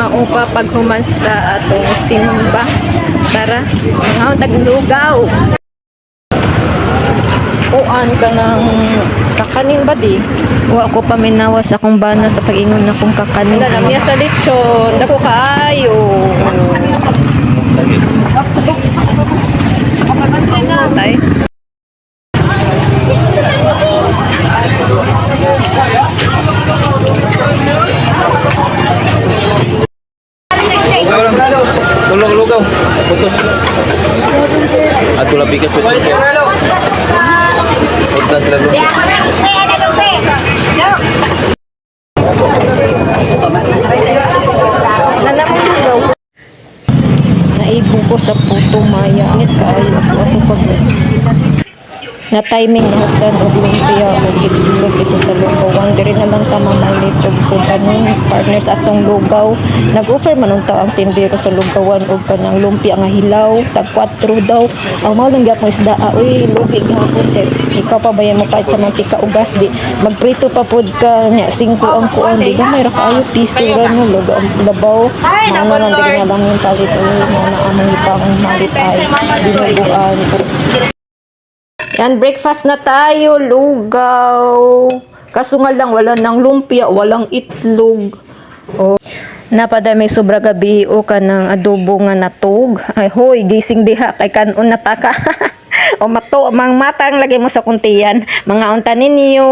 maupa paghuman sa atong simba. Tara, mga taglugaw. Uan ka ng kakanin ba di? Wa ko paminawa sa akong bana sa pag-ingon na kong kakanin. Wala na sa lechon. Dako kaayo. Tay. Lugaw lang. Tulong lugaw. Putos. At tulad bigas putos. Pagkas sila lugaw. Naibo ko sa puto maya. Ngit kaayo. Aso-aso pag na timing na hagdan og lumpia og itlog ito sa lugawan diri na lang ta mamalit og sudanon partners atong lugaw. Nag-offer man unta ang tindero sa lugawan og kanang lumpia nga hilaw. Tag 4 daw. Ang mao lang gyapon isda ah, uy lugi gihapon kay ikaw pa bayan mo kahit sa mantika o gas di. Magprito pa pod ka nya 5 ang kuan di gamay ra kaayo piso no lugaw ang labaw. Naman diri na lang yung palit uy mga na among ipang malit ay dinuguan yan, breakfast na tayo, lugaw. Kaso nga lang, wala nang lumpia, walang itlog. Oh. Napadami sobra gabi o ka ng adobo nga natog. Ay, hoy, gising diha, kay kanon na taka. o mato, mang matang lagi mo sa kuntiyan. Mga unta ninyo.